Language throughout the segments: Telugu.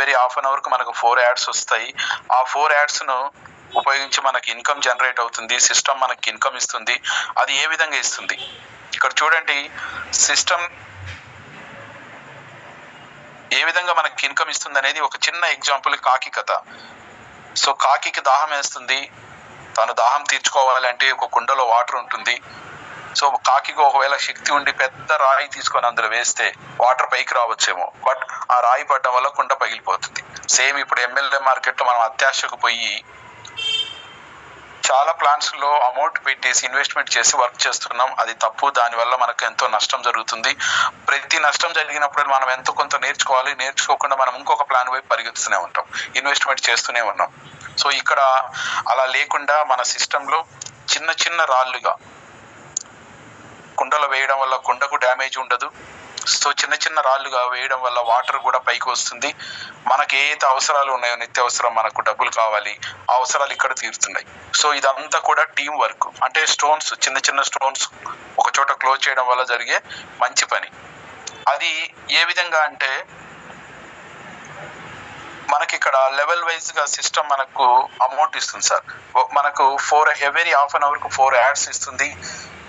వెరీ హాఫ్ అన్ అవర్కి మనకు ఫోర్ యాడ్స్ వస్తాయి. ఆ ఫోర్ యాడ్స్ను ఉపయోగించి మనకి ఇన్కమ్ జనరేట్ అవుతుంది. సిస్టమ్ మనకి ఇన్కమ్ ఇస్తుంది. అది ఏ విధంగా ఇస్తుంది? ఇక్కడ చూడండి సిస్టమ్ ఏ విధంగా మనకి ఇన్కమ్ ఇస్తుంది అనేది ఒక చిన్న ఎగ్జాంపుల్ కాకి కథ. సో కాకికి దాహం వేస్తుంది. తను దాహం తీర్చుకోవాలంటే ఒక కుండలో వాటర్ ఉంటుంది. సో కాకికి ఒకవేళ శక్తి ఉండి పెద్ద రాయి తీసుకొని అందులో వేస్తే వాటర్ పైకి రావచ్చేమో. బట్ ఆ రాయి పడడం వల్ల కుండ పగిలిపోతుంది. సేమ్ ఇప్పుడు ఎమ్మెల్యే మార్కెట్లో మనం అత్యాశకు పోయి చాలా ప్లాన్స్లో అమౌంట్ పెట్టేసి ఇన్వెస్ట్మెంట్ చేసి వర్క్ చేస్తున్నాం. అది తప్పు. దానివల్ల మనకు ఎంతో నష్టం జరుగుతుంది. ప్రతి నష్టం జరిగినప్పుడు మనం ఎంతో కొంత నేర్చుకోవాలి. నేర్చుకోకుండా మనం ఇంకొక ప్లాన్ వైపు పరిగెత్తుతూనే ఉంటాం. ఇన్వెస్ట్మెంట్ చేస్తూనే ఉన్నాం. సో ఇక్కడ అలా లేకుండా మన సిస్టంలో చిన్న చిన్న రాళ్ళుగా కుండలు వేయడం వల్ల కుండకు డ్యామేజ్ ఉండదు. సో చిన్న చిన్న రాళ్ళుగా వేయడం వల్ల వాటర్ కూడా పైకి వస్తుంది. మనకి ఏ అవసరాలు ఉన్నాయో నిత్యావసరం మనకు డబ్బులు కావాలి ఆ అవసరాలు ఇక్కడ తీరుతున్నాయి. సో ఇదంతా కూడా టీం వర్క్. అంటే స్టోన్స్ చిన్న చిన్న స్టోన్స్ ఒక చోట క్లోజ్ చేయడం వల్ల జరిగే మంచి పని. అది ఏ విధంగా అంటే మనకి ఇక్కడ లెవెల్ వైజ్గా సిస్టమ్ మనకు అమౌంట్ ఇస్తుంది సార్. మనకు ఫోర్ ఎవరీ హాఫ్ అన్ అవర్కు ఫోర్ యాడ్స్ ఇస్తుంది.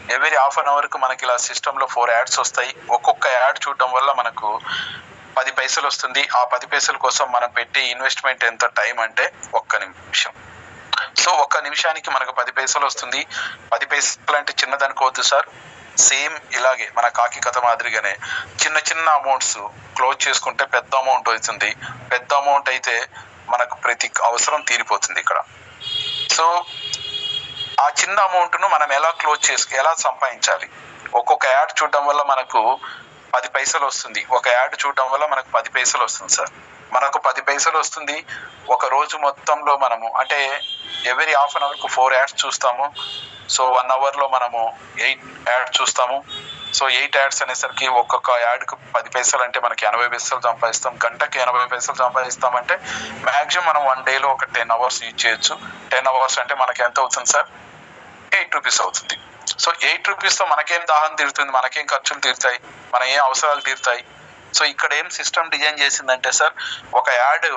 ఎవరీ హాఫ్ అన్ అవర్కు మనకి ఇలా సిస్టమ్లో ఫోర్ యాడ్స్ వస్తాయి. ఒక్కొక్క యాడ్ చూడటం వల్ల మనకు పది పైసలు వస్తుంది. ఆ పది పైసల కోసం మనం పెట్టే ఇన్వెస్ట్మెంట్ ఎంత టైం అంటే ఒక్క నిమిషం. సో ఒక్క నిమిషానికి మనకు పది పైసలు వస్తుంది. పది పైసలు అంటే చిన్నదనుకోవద్దు సార్. సేమ్ ఇలాగే మన కాకి కథ మాదిరిగానే చిన్న చిన్న అమౌంట్స్ క్లోజ్ చేసుకుంటే పెద్ద అమౌంట్ అవుతుంది. పెద్ద అమౌంట్ అయితే మనకు ప్రతి అవసరం తీరిపోతుంది ఇక్కడ. సో ఆ చిన్న అమౌంట్ను మనం ఎలా క్లోజ్ చేసు ఎలా సంపాదించాలి? ఒక్కొక్క యాడ్ చూడడం వల్ల మనకు పది పైసలు వస్తుంది. ఒక యాడ్ చూడడం వల్ల మనకు పది పైసలు వస్తుంది సార్ మనకు పది పైసలు వస్తుంది. ఒక రోజు మొత్తంలో మనము అంటే ఎవరీ హాఫ్ అన్ అవర్కు ఫోర్ యాడ్స్ చూస్తాము. సో వన్ అవర్లో మనము ఎయిట్ యాడ్ చూస్తాము. సో ఎయిట్ యాడ్స్ అనేసరికి ఒక్కొక్క యాడ్కు పది పైసలు అంటే మనకి ఎనభై పైసలు సంపాదిస్తాం. గంటకి ఎనభై పైసలు సంపాదిస్తామంటే మ్యాక్సిమం మనం వన్ డేలో ఒక టెన్ అవర్స్ యూజ్ చేయొచ్చు. టెన్ అవర్స్ అంటే మనకి ఎంత అవుతుంది సార్ ఎయిట్ రూపీస్ అవుతుంది. సో ఎయిట్ రూపీస్తో మనకేం దాహం తీరుతుంది? మనకేం ఖర్చులు తీరుతాయి? మన ఏం అవసరాలు తీరుతాయి? సో ఇక్కడ ఏం సిస్టమ్ డిజైన్ చేసిందంటే సార్ ఒక యాడ్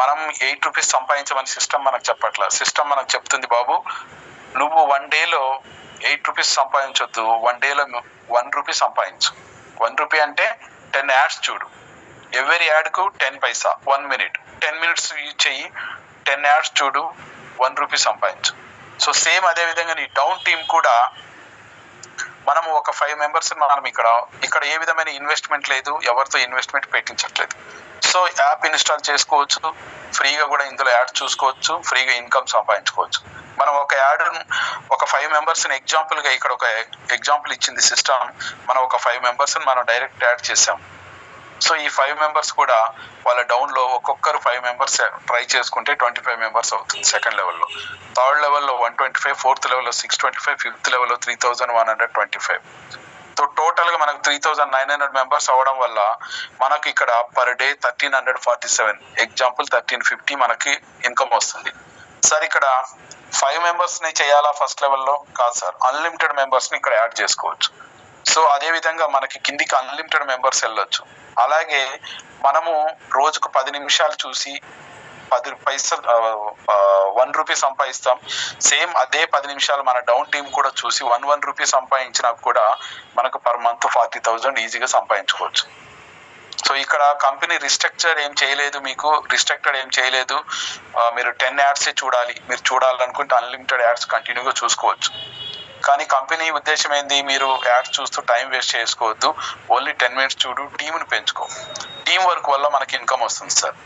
మనం ఎయిట్ రూపీస్ సంపాదించమని సిస్టమ్ మనకు చెప్పట్లా. సిస్టమ్ మనకు చెప్తుంది బాబు నువ్వు వన్ డేలో ఎయిట్ రూపీస్ సంపాదించొద్దు. వన్ డేలో వన్ రూపీ సంపాదించు. వన్ రూపీ అంటే టెన్ యాడ్స్ చూడు. Every యాడ్కు ten paisa. One minute ten minutes use చెయ్యి. టెన్ యాడ్స్ చూడు. వన్ రూపీ సంపాదించు. సో సేమ్ అదే విధంగా నీ డౌన్ టీమ్ కూడా మనము ఒక ఫైవ్ మెంబర్స్ మనం ఇక్కడ ఇక్కడ ఏ విధమైన ఇన్వెస్ట్మెంట్ లేదు ఎవరితో ఇన్వెస్ట్మెంట్ పెట్టించట్లేదు. సో యాప్ ఇన్స్టాల్ చేసుకోవచ్చు ఫ్రీగా కూడా ఇందులో యాడ్ చూసుకోవచ్చు ఫ్రీగా ఇన్కమ్ సంపాదించుకోవచ్చు. మనం ఒక యాడ్ ఒక ఫైవ్ మెంబర్స్ ఎగ్జాంపుల్గా ఇక్కడ ఒక ఎగ్జాంపుల్ ఇచ్చింది సిస్టమ్ మనం ఒక ఫైవ్ మెంబర్స్ మనం డైరెక్ట్ యాడ్ చేసాం. సో ఈ ఫైవ్ మెంబర్స్ కూడా వాళ్ళ డౌన్లో ఒక్కొక్కరు ఫైవ్ మెంబర్స్ ట్రై చేసుకుంటే ట్వంటీ ఫైవ్ మెంబర్స్ అవుతుంది సెకండ్ లెవెల్లో థర్డ్ లెవెల్లో వన్ ట్వంటీ ఫైవ్ ఫోర్త్ లెవెల్లో సిక్స్ ట్వంటీ ఫైవ్ ఫిఫ్త్ లెవెల్లో three thousand one hundred twenty five so టోటల్గా మనకు three thousand nine hundred members అవడం వల్ల మనకు ఇక్కడ per day thirteen hundred forty seven example thirteen fifty మనకి ఇన్కమ్ వస్తుంది. సార్ ఇక్కడ ఫైవ్ మెంబర్స్ని చేయాలా ఫస్ట్ లెవెల్లో కాదు సార్ అన్లిమిటెడ్ మెంబర్స్ని ఇక్కడ యాడ్ చేసుకోవచ్చు. సో అదే విధంగా మనకి కిందికి అన్లిమిటెడ్ మెంబర్స్ వెళ్ళొచ్చు. అలాగే మనము రోజుకు పది నిమిషాలు చూసి పది పైసలు వన్ రూపీ సంపాదిస్తాం. సేమ్ అదే పది నిమిషాలు మన డౌన్ టీమ్ కూడా చూసి వన్ వన్ రూపీ సంపాదించినా కూడా మనకు పర్ మంత్ ఫార్టీ థౌజండ్ ఈజీగా సంపాదించుకోవచ్చు. సో ఇక్కడ కంపెనీ రిస్ట్రక్చర్ ఏం చేయలేదు మీకు రిస్ట్రక్టెడ్ ఏం చేయలేదు. మీరు టెన్ యాడ్స్ చూడాలి మీరు చూడాలనుకుంటే అన్లిమిటెడ్ యాడ్స్ కంటిన్యూగా చూసుకోవచ్చు. కానీ కంపెనీ ఉద్దేశం ఏంది? మీరు యాడ్స్ చూస్తూ టైం వేస్ట్ చేసుకోవద్దు. ఓన్లీ టెన్ మినిట్స్ చూడు టీంని పెంచుకో. టీం వర్క్ వల్ల మనకి ఇన్కమ్ వస్తుంది సార్.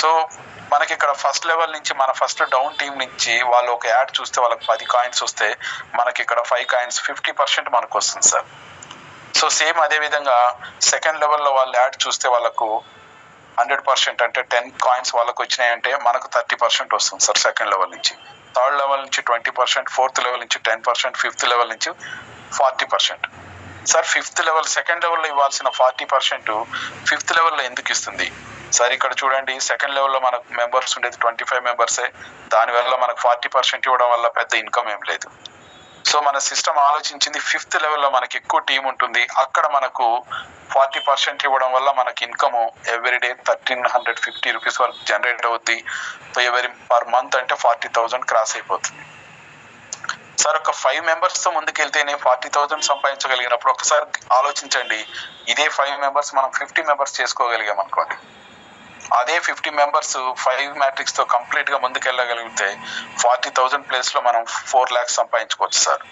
సో మనకి ఇక్కడ ఫస్ట్ లెవెల్ నుంచి మన ఫస్ట్ డౌన్ టీం నుంచి వాళ్ళు ఒక యాడ్ చూస్తే వాళ్ళకి పది కాయిన్స్ వస్తే మనకి ఇక్కడ ఫైవ్ కాయిన్స్ ఫిఫ్టీ పర్సెంట్ మనకు వస్తుంది సార్. సో సేమ్ అదే విధంగా సెకండ్ లెవెల్లో వాళ్ళు యాడ్ చూస్తే వాళ్ళకు హండ్రెడ్ పర్సెంట్ అంటే టెన్ కాయిన్స్ వాళ్ళకు వచ్చినాయంటే మనకు థర్టీ పర్సెంట్ వస్తుంది సార్ సెకండ్ లెవెల్ నుంచి. థర్డ్ లెవెల్ నుంచి ట్వంటీ పర్సెంట్ ఫోర్త్ లెవెల్ నుంచి టెన్ పర్సెంట్ ఫిఫ్త్ లెవెల్ నుంచి forty percent. Sir fifth level second లెవెల్లో ఇవ్వాల్సిన ఫార్టీ పర్సెంట్ ఫిఫ్త్ లెవెల్లో ఎందుకు ఇస్తుంది? సార్ ఇక్కడ చూడండి సెకండ్ లెవెల్లో మనకు మెంబర్స్ ఉండేది ట్వంటీ ఫైవ్ మెంబర్సే. దానివల్ల మనకు ఫార్టీ పర్సెంట్ ఇవ్వడం వల్ల పెద్ద ఇన్కమ్ ఏం లేదు. సో మన సిస్టమ్ ఆలోచించింది ఫిఫ్త్ లెవెల్లో మనకి ఎక్కువ టీం ఉంటుంది. అక్కడ మనకు ఫార్టీ పర్సెంట్ ఇవ్వడం వల్ల మనకి income everyday thirteen hundred fifty rupees వరకు జనరేట్ అవుద్ది. ఎవరి పర్ మంత్ అంటే ఫార్టీ థౌజండ్ క్రాస్ అయిపోతుంది. సార్ ఒక ఫైవ్ మెంబర్స్తో ముందుకెళ్తేనే ఫార్టీ థౌసండ్ సంపాదించగలిగినప్పుడు ఒకసారి ఆలోచించండి. ఇదే ఫైవ్ మెంబర్స్ మనం ఫిఫ్టీ మెంబర్స్ చేసుకోగలిగాం అనుకోండి అదే ఫిఫ్టీ మెంబర్స్ ఫైవ్ మ్యాట్రిక్స్తో కంప్లీట్గా ముందుకెళ్ళగలిగితే ఫార్టీ థౌసండ్ ప్లేస్లో మనం ఫోర్ ల్యాక్స్ సంపాదించుకోవచ్చు సార్.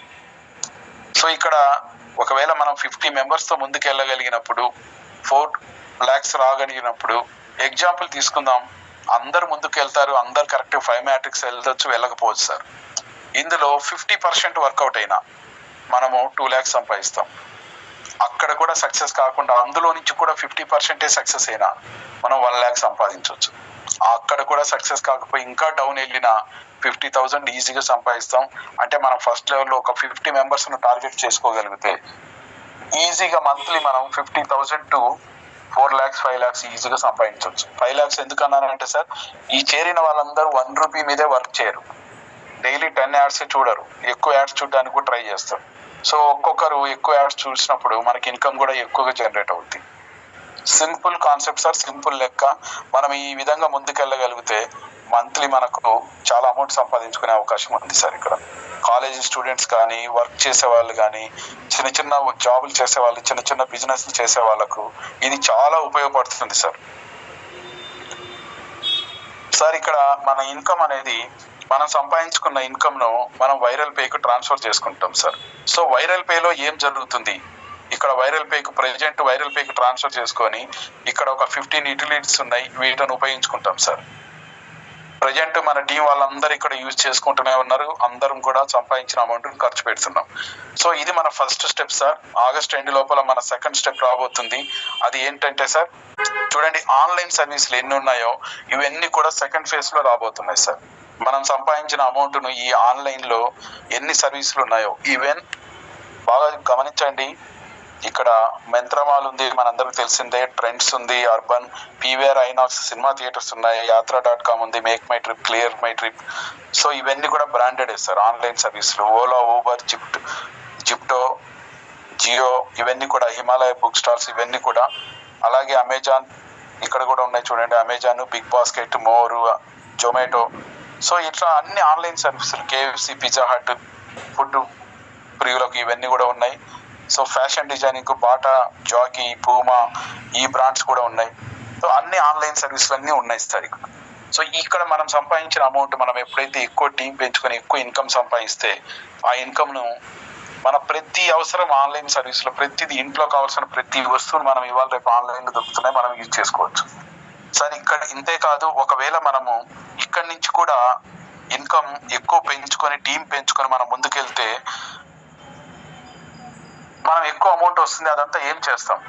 సో ఇక్కడ ఒకవేళ మనం ఫిఫ్టీ మెంబర్స్తో ముందుకెళ్ళగలిగినప్పుడు ఫోర్ ల్యాక్స్ రాగలిగినప్పుడు ఎగ్జాంపుల్ తీసుకుందాం. అందరు ముందుకు వెళ్తారు అందరు కరెక్ట్ ఫైవ్ మ్యాట్రిక్స్ వెళ్ళొచ్చు వెళ్ళకపోవచ్చు సార్. ఇందులో ఫిఫ్టీ పర్సెంట్ వర్కౌట్ అయినా మనము టూ ల్యాక్స్ సంపాదిస్తాం. అక్కడ కూడా సక్సెస్ కాకుండా అందులో నుంచి కూడా ఫిఫ్టీ పర్సెంటే సక్సెస్ అయినా మనం వన్ ల్యాక్ సంపాదించవచ్చు. అక్కడ కూడా సక్సెస్ కాకపోయి ఇంకా డౌన్ వెళ్ళిన ఫిఫ్టీ థౌసండ్ ఈజీగా సంపాదిస్తాం. అంటే మనం ఫస్ట్ లెవెల్లో ఒక ఫిఫ్టీ మెంబర్స్ టార్గెట్ చేసుకోగలిగితే ఈజీగా మంత్లీ మనం fifty thousand to four lakhs five lakhs ఈజీగా సంపాదించవచ్చు. ఫైవ్ ల్యాక్స్ ఎందుకన్నానంటే సార్ ఈ చేరిన వాళ్ళందరూ వన్ రూపీ మీదే వర్క్ చేయరు. డైలీ టెన్ యాడ్స్ చూడరు. ఎక్కువ యాడ్స్ చూడడానికి కూడా ట్రై చేస్తారు. సో ఒక్కొక్కరు ఎక్కువ యాడ్స్ చూసినప్పుడు మనకి ఇన్కమ్ కూడా ఎక్కువగా జనరేట్ అవుద్ది. సింపుల్ కాన్సెప్ట్ సార్ సింపుల్ లెక్క. మనం ఈ విధంగా ముందుకెళ్ళగలిగితే మంత్లీ మనకు చాలా అమౌంట్ సంపాదించుకునే అవకాశం ఉంది సార్ ఇక్కడ. కాలేజ్ స్టూడెంట్స్ కానీ వర్క్ చేసే వాళ్ళు కానీ చిన్న చిన్న జాబులు చేసే వాళ్ళు చిన్న చిన్న బిజినెస్లు చేసే వాళ్ళకు ఇది చాలా ఉపయోగపడుతుంది సార్. సార్ ఇక్కడ మన ఇన్కమ్ అనేది మనం సంపాదించుకున్న ఇన్కమ్ను మనం వైరల్ పేకు ట్రాన్స్ఫర్ చేసుకుంటాం సార్. సో వైరల్ పేలో ఏం జరుగుతుంది? ఇక్కడ వైరల్ పేక్ ప్రెజెంట్ వైరల్ పేక్ ట్రాన్స్ఫర్ చేసుకొని ఇక్కడ ఒక ఫిఫ్టీన్ యూటిలిటీస్ ఉన్నాయి వీటిని ఉపయోగించుకుంటాం సార్. ప్రజెంట్ మన టీం వాళ్ళందరూ ఇక్కడ యూజ్ చేసుకుంటూనే ఉన్నారు అందరం కూడా సంపాదించిన అమౌంట్ ఖర్చు పెడుతున్నాం. సో ఇది మన first step sir. August end లోపల మన సెకండ్ స్టెప్ రాబోతుంది. అది ఏంటంటే సార్ చూడండి ఆన్లైన్ సర్వీసులు ఎన్ని ఉన్నాయో ఇవన్నీ కూడా సెకండ్ ఫేజ్లో రాబోతున్నాయి సార్. మనం సంపాదించిన అమౌంట్ను ఈ ఆన్లైన్లో ఎన్ని సర్వీసులు ఉన్నాయో ఈవెన్ బాగా గమనించండి ఇక్కడ మెంత్రమాల్ ఉంది మనందరికి తెలిసిందే ట్రెండ్స్ ఉంది urban PVR INOX cinema theatres ఉన్నాయి యాత్ర డాట్ కామ్ ఉంది make my trip clear my trip so ఇవన్నీ కూడా బ్రాండెడ్ సార్ ఆన్లైన్ సర్వీసులు ఓలా ఊబర్ జిప్ట్ జిప్టో జియో ఇవన్నీ కూడా హిమాలయ బుక్ స్టాల్స్ ఇవన్నీ కూడా. అలాగే అమెజాన్ ఇక్కడ కూడా ఉన్నాయి చూడండి Amazon big basket more Zomato so ఇట్లా అన్ని ఆన్లైన్ సర్వీసులు కేఎఫ్సి పిజ్జా హట్ ఫుడ్ ప్రియులకు ఇవన్నీ కూడా ఉన్నాయి. So fashion designing Bata Jockey Puma ఈ బ్రాండ్స్ కూడా ఉన్నాయి. సో అన్ని ఆన్లైన్ సర్వీసులు అన్నీ ఉన్నాయి సార్ ఇక్కడ. సో ఇక్కడ మనం సంపాదించిన అమౌంట్ మనం ఎప్పుడైతే ఎక్కువ టీం పెంచుకొని ఎక్కువ ఇన్కమ్ సంపాదిస్తే ఆ ఇన్కమ్ను మన ప్రతి అవసరం ఆన్లైన్ సర్వీస్లో ప్రతిది ఇంట్లో కావాల్సిన ప్రతి వస్తువును మనం ఇవాళ రేపు ఆన్లైన్లో దొరుకుతున్నాయి మనం యూజ్ చేసుకోవచ్చు. సార్ ఇక్కడ ఇంతే కాదు ఒకవేళ మనము ఇక్కడి నుంచి కూడా ఇన్కమ్ ఎక్కువ పెంచుకొని టీం పెంచుకొని మనం ముందుకెళ్తే మనం ఎక్కువ అమౌంట్ వస్తుంది అదంతా ఏం చేస్తాం?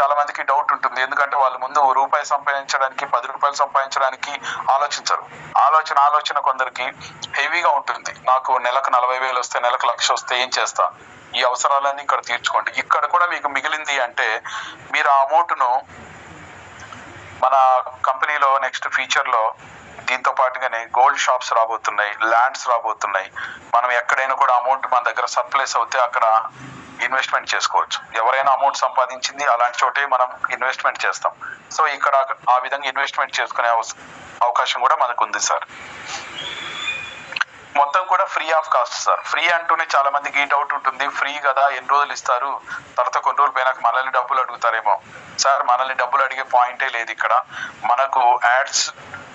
చాలా మందికి డౌట్ ఉంటుంది. ఎందుకంటే వాళ్ళు ముందు రూపాయి సంపాదించడానికి పది రూపాయలు సంపాదించడానికి ఆలోచించరు. ఆలోచన ఆలోచన కొందరికి హెవీగా ఉంటుంది. నాకు నెలకు నలభై వేలు వస్తే నెలకు లక్ష వస్తే ఏం చేస్తా? ఈ అవసరాలన్నీ ఇక్కడ తీర్చుకోండి. ఇక్కడ కూడా మీకు మిగిలింది అంటే మీరు ఆ అమౌంట్ను మన కంపెనీలో నెక్స్ట్ ఫ్యూచర్లో దీంతో పాటుగానే గోల్డ్ షాప్స్ రాబోతున్నాయి ల్యాండ్స్ రాబోతున్నాయి. మనం ఎక్కడైనా కూడా అమౌంట్ మన దగ్గర సప్లైస్ అవుతే అక్కడ ఇన్వెస్ట్మెంట్ చేసుకోవచ్చు. ఎవరైనా అమౌంట్ సంపాదించింది అలాంటి చోటే మనం ఇన్వెస్ట్మెంట్ చేస్తాం. సో ఇక్కడ ఆ విధంగా ఇన్వెస్ట్మెంట్ చేసుకునే అవకాశం కూడా మనకు ఉంది సార్. మొత్తం కూడా free of cost sir free అంటూనే చాలా మందికి ఈ డౌట్ ఉంటుంది. ఫ్రీ కదా ఎన్ని రోజులు ఇస్తారు? తర్వాత కొన్ని రోజులు పోయినాక మనల్ని డబ్బులు అడుగుతారేమో. సార్ మనల్ని డబ్బులు అడిగే పాయింటే లేదు ఇక్కడ. మనకు యాడ్స్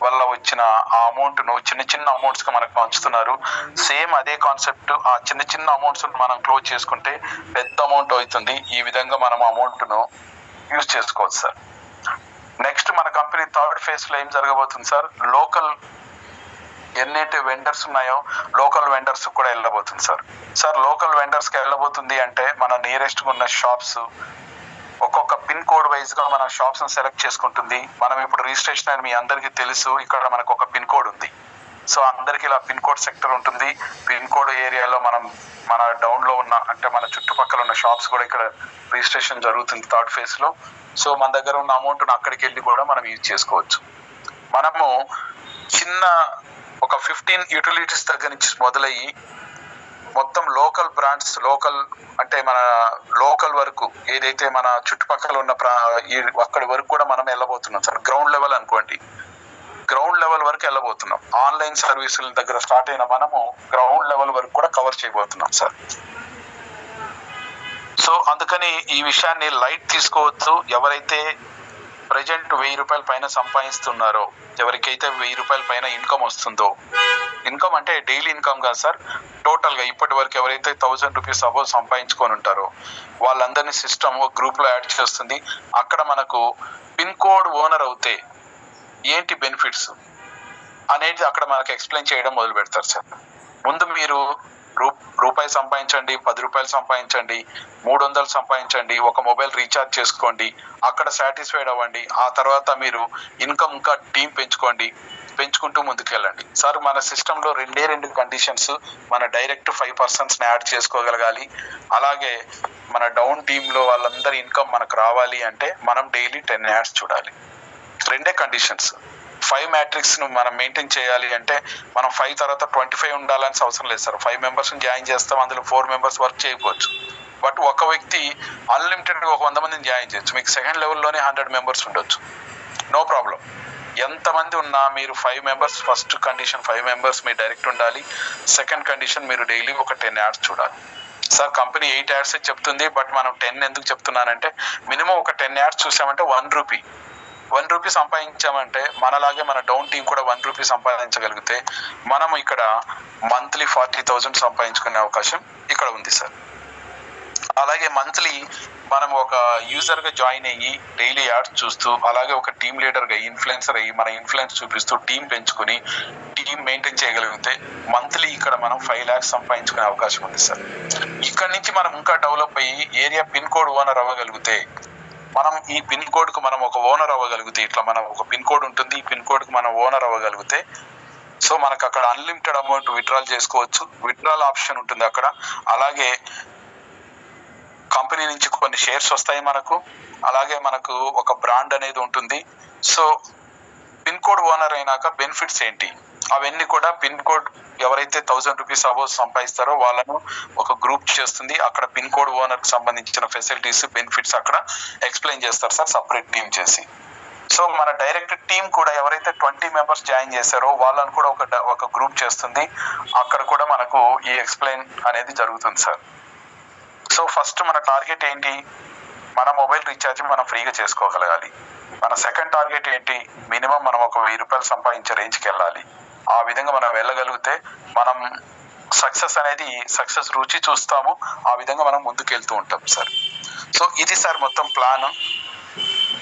వల్ల వచ్చిన ఆ అమౌంట్ను చిన్న చిన్న అమౌంట్స్గా మనకు పంచుతున్నారు. సేమ్ అదే కాన్సెప్ట్ ఆ చిన్న చిన్న అమౌంట్స్ మనం క్లోజ్ చేసుకుంటే పెద్ద అమౌంట్ అవుతుంది. ఈ విధంగా మనం అమౌంట్ను యూజ్ చేసుకోవచ్చు సార్ నెక్స్ట్ మన కంపెనీ థర్డ్ ఫేజ్లో ఏం జరగబోతుంది సార్ లోకల్ ఎన్నైతే వెండర్స్ ఉన్నాయో లోకల్ వెండర్స్ కూడా వెళ్ళబోతుంది సార్. సార్ లోకల్ వెండర్స్కి వెళ్ళబోతుంది అంటే మన నియరెస్ట్ ఉన్న షాప్స్ ఒక్కొక్క పిన్ కోడ్ వైజ్గా మన షాప్స్ సెలెక్ట్ చేసుకుంటుంది. మనం ఇప్పుడు రిజిస్ట్రేషన్ అని మీ అందరికీ తెలుసు ఇక్కడ మనకు ఒక పిన్ కోడ్ ఉంది. సో అందరికి ఇలా పిన్ కోడ్ సెక్టర్ ఉంటుంది. పిన్ కోడ్ ఏరియాలో మనం మన డౌన్లో ఉన్న అంటే మన చుట్టుపక్కల ఉన్న షాప్స్ కూడా ఇక్కడ రిజిస్ట్రేషన్ జరుగుతుంది థర్డ్ ఫేజ్లో. సో మన దగ్గర ఉన్న అమౌంట్ అక్కడికి వెళ్ళి కూడా మనం యూజ్ చేసుకోవచ్చు. మనము చిన్న ఒక ఫిఫ్టీన్ యూటిలిటీస్ దగ్గర నుంచి మొదలయ్యి మొత్తం లోకల్ బ్రాండ్స్ లోకల్ అంటే మన లోకల్ వరకు ఏదైతే మన చుట్టుపక్కల ఉన్న ప్రా ఈ అక్కడి వరకు కూడా మనం వెళ్ళబోతున్నాం సార్. గ్రౌండ్ లెవెల్ అనుకోండి. గ్రౌండ్ లెవెల్ వరకు వెళ్ళబోతున్నాం. ఆన్లైన్ సర్వీసుల దగ్గర స్టార్ట్ అయిన మనము గ్రౌండ్ లెవెల్ వరకు కూడా కవర్ చేయబోతున్నాం సార్. సో అందుకని ఈ విషయాన్ని లైట్ తీసుకోవచ్చు ఎవరైతే ప్రజెంట్ వెయ్యి రూపాయల పైన సంపాదిస్తున్నారో ఎవరికైతే వెయ్యి రూపాయల పైన ఇన్కమ్ వస్తుందో ఇన్కమ్ అంటే డైలీ ఇన్కమ్ కాదు సార్ టోటల్గా ఇప్పటి వరకు ఎవరైతే థౌసండ్ రూపీస్ అబౌవ్ సంపాదించుకొని ఉంటారో వాళ్ళందరినీ సిస్టమ్ ఒక గ్రూప్లో యాడ్ చేస్తుంది. అక్కడ మనకు పిన్ కోడ్ ఓనర్ అవుతే ఏంటి బెనిఫిట్స్ అనేది అక్కడ మనకు ఎక్స్ప్లెయిన్ చేయడం మొదలు పెడతారు సార్. ముందు మీరు రూ రూపాయి సంపాదించండి పది రూపాయలు సంపాదించండి మూడు వందలు సంపాదించండి ఒక మొబైల్ రీఛార్జ్ చేసుకోండి అక్కడ సాటిస్ఫైడ్ అవ్వండి ఆ తర్వాత మీరు ఇన్కమ్ ఇంకా టీం పెంచుకోండి పెంచుకుంటూ ముందుకెళ్ళండి. సార్ మన సిస్టంలో రెండే రెండు కండిషన్స్ మన డైరెక్ట్ ఫైవ్ పర్సన్స్ యాడ్ చేసుకోగలగాలి. అలాగే మన డౌన్ టీంలో వాళ్ళందరి ఇన్కమ్ మనకు రావాలి అంటే మనం డైలీ టెన్ యాడ్స్ చూడాలి. రెండే కండిషన్స్. ఫైవ్ మ్యాట్రిక్స్ను మనం మెయింటైన్ చేయాలి అంటే మనం ఫైవ్ తర్వాత ట్వంటీ ఫైవ్ ఉండాలని అవసరం లేదు సార్. ఫైవ్ మెంబర్స్ జాయిన్ చేస్తాం అందులో ఫోర్ మెంబర్స్ వర్క్ చేయకపోవచ్చు. బట్ ఒక వ్యక్తి అన్లిమిటెడ్ ఒక వంద మందిని జాయిన్ చేయొచ్చు. మీకు సెకండ్ లెవెల్లోనే హండ్రెడ్ మెంబర్స్ ఉండొచ్చు. నో ప్రాబ్లం ఎంతమంది ఉన్నా మీరు five members first condition five members మీరు డైరెక్ట్ ఉండాలి. సెకండ్ కండిషన్ మీరు డైలీ ఒక టెన్ యాడ్స్ చూడాలి. సార్ కంపెనీ ఎయిట్ యాడ్స్ చెప్తుంది బట్ మనం టెన్ ఎందుకు చెప్తున్నానంటే మినిమం ఒక టెన్ యాడ్స్ చూసామంటే వన్ రూపీ వన్ రూపీ సంపాదించామంటే మనలాగే మన డౌన్ టీం కూడా వన్ రూపీ సంపాదించగలిగితే మనం ఇక్కడ మంత్లీ ఫార్టీ థౌజండ్ సంపాదించుకునే అవకాశం ఇక్కడ ఉంది సార్. అలాగే మంత్లీ మనం ఒక యూజర్గా జాయిన్ అయ్యి డైలీ యాడ్స్ చూస్తూ అలాగే ఒక టీమ్ లీడర్గా ఇన్ఫ్లుయెన్సర్ అయ్యి మన ఇన్ఫ్లుయెన్స్ చూపిస్తూ టీం పెంచుకుని టీం మెయింటైన్ చేయగలిగితే మంత్లీ ఇక్కడ మనం ఫైవ్ ల్యాక్స్ సంపాదించుకునే అవకాశం ఉంది సార్. ఇక్కడ నుంచి మనం ఇంకా డెవలప్ అయ్యి ఏరియా పిన్ కోడ్ ఓనర్ అవ్వగలిగితే మనం ఈ పిన్ కోడ్కు మనం ఒక ఓనర్ అవ్వగలిగితే ఇట్లా మనం ఒక పిన్ కోడ్ ఉంటుంది ఈ పిన్ కోడ్కు మనం ఓనర్ అవ్వగలిగితే సో మనకు అక్కడ అన్లిమిటెడ్ అమౌంట్ విత్డ్రాల్ చేసుకోవచ్చు. విత్డ్రాల్ ఆప్షన్ ఉంటుంది అక్కడ. అలాగే కంపెనీ నుంచి కొన్ని షేర్స్ వస్తాయి మనకు. అలాగే మనకు ఒక బ్రాండ్ అనేది ఉంటుంది. సో పిన్ కోడ్ ఓనర్ అయినాక బెనిఫిట్స్ ఏంటి? అవన్నీ కూడా పిన్ కోడ్ ఎవరైతే థౌసండ్ రూపీస్ అబౌవ్ సంపాదిస్తారో వాళ్ళను ఒక గ్రూప్ చేస్తుంది. అక్కడ పిన్ కోడ్ ఓనర్కి సంబంధించిన ఫెసిలిటీస్ బెనిఫిట్స్ అక్కడ ఎక్స్ప్లెయిన్ చేస్తారు సార్ సపరేట్ టీమ్ చేసి. సో మన డైరెక్ట్ టీం కూడా ఎవరైతే ట్వంటీ మెంబర్స్ జాయిన్ చేశారో వాళ్ళని కూడా ఒక ఒక గ్రూప్ చేస్తుంది. అక్కడ కూడా మనకు ఈ ఎక్స్ప్లెయిన్ అనేది జరుగుతుంది సార్. సో ఫస్ట్ మన టార్గెట్ ఏంటి? మన మొబైల్ రీఛార్జ్ మనం ఫ్రీగా చేసుకోగలగాలి. మన సెకండ్ టార్గెట్ ఏంటి? మినిమం మనం ఒక వెయ్యి రూపాయలు సంపాదించే రేంజ్కి వెళ్ళాలి. ఆ విధంగా మనం వెళ్ళగలిగితే మనం సక్సెస్ అనేది సక్సెస్ రుచి చూస్తాము. ఆ విధంగా మనం ముందుకెళ్తూ ఉంటాం సార్ సో ఇది సార్ మొత్తం ప్లాన్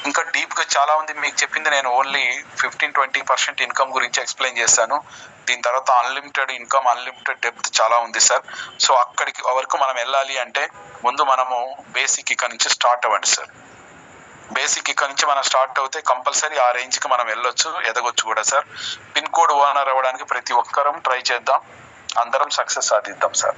ఇంకా డీప్గా చాలా ఉంది. మీకు చెప్పింది నేను only fifteen twenty percent income గురించి ఎక్స్ప్లెయిన్ చేశాను. దీని తర్వాత అన్లిమిటెడ్ ఇన్కమ్ అన్లిమిటెడ్ డెప్త్ చాలా ఉంది సార్ సో అక్కడికి వరకు మనం వెళ్ళాలి అంటే ముందు మనము బేసిక్ ఇక్కడ నుంచి స్టార్ట్ అవ్వండి సార్ బేసిక్ ఇక్కడ నుంచి మనం స్టార్ట్ అవుతే కంపల్సరీ ఆ రేంజ్కి మనం వెళ్ళొచ్చు ఎదగొచ్చు కూడా సార్. పిన్ కోడ్ ఓనర్ అవ్వడానికి ప్రతి ఒక్కరం ట్రై చేద్దాం. అందరం సక్సెస్ సాధిద్దాం సార్.